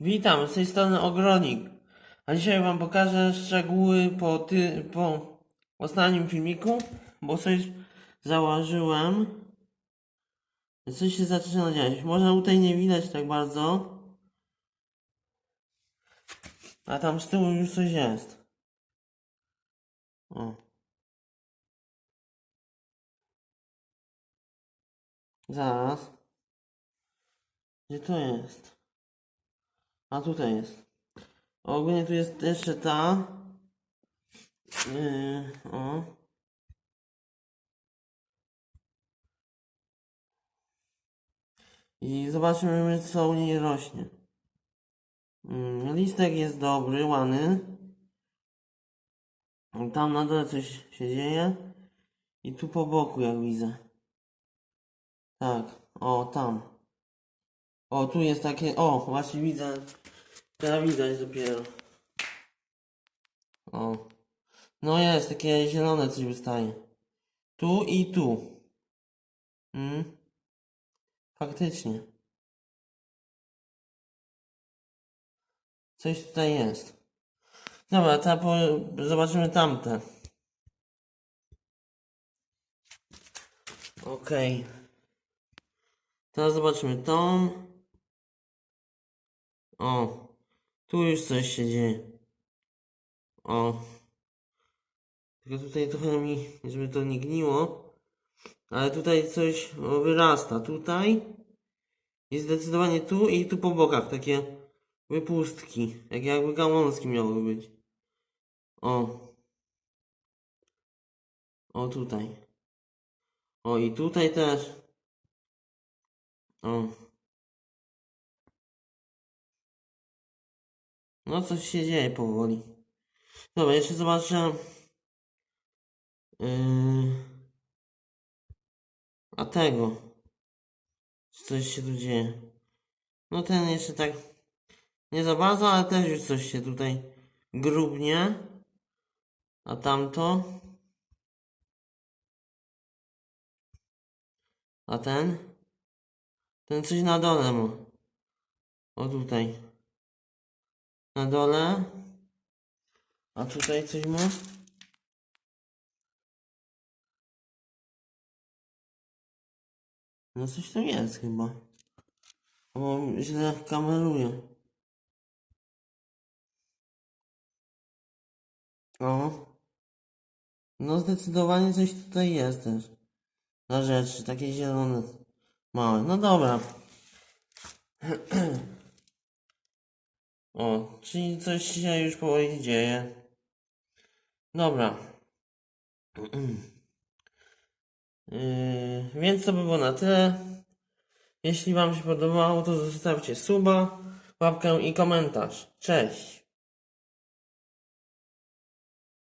Witam, z tej strony Ogrodnik. A dzisiaj wam pokażę szczegóły po, ty, po ostatnim filmiku, bo coś założyłem. Coś się zaczyna dziać. Może tutaj nie widać tak bardzo. A tam z tyłu już coś jest. O. Zaraz. Gdzie to jest? A tutaj jest. Ogólnie tu jest jeszcze ta. Yy, o. I zobaczymy, co u niej rośnie. Mm, listek jest dobry, ładny. Tam na dole coś się dzieje. I tu po boku, jak widzę. Tak, o, tam. O, tu jest takie. O, właśnie widzę. Teraz widać dopiero. O. No jest, takie zielone coś wystaje. Tu i tu. Mm. Faktycznie. Coś tutaj jest. Dobra, teraz po... zobaczymy tamte. Okej. Teraz zobaczymy tą. O, tu już coś się dzieje. O. Tylko tutaj trochę mi, żeby to nie gniło. Ale tutaj coś wyrasta. Tutaj. I zdecydowanie tu i tu po bokach takie wypustki. Jak jakby gałązki miały być. O. O tutaj. O i tutaj też. O. No coś się dzieje powoli. Dobra, jeszcze zobaczę. Yy... A tego. Coś się tu dzieje? No ten jeszcze tak nie za bardzo, ale też już coś się tutaj grubnie. A tamto? A ten? Ten coś na dole ma. O tutaj. Na dole. A tutaj coś ma? No coś tu jest chyba. Bo źle kameruję. O. No zdecydowanie coś tutaj jest też. Na rzeczy, takie zielone. Małe. No dobra. O, czyli coś się już powoli dzieje. Dobra. Yy, więc to by było na tyle. Jeśli Wam się podobało, to zostawcie suba, łapkę i komentarz. Cześć!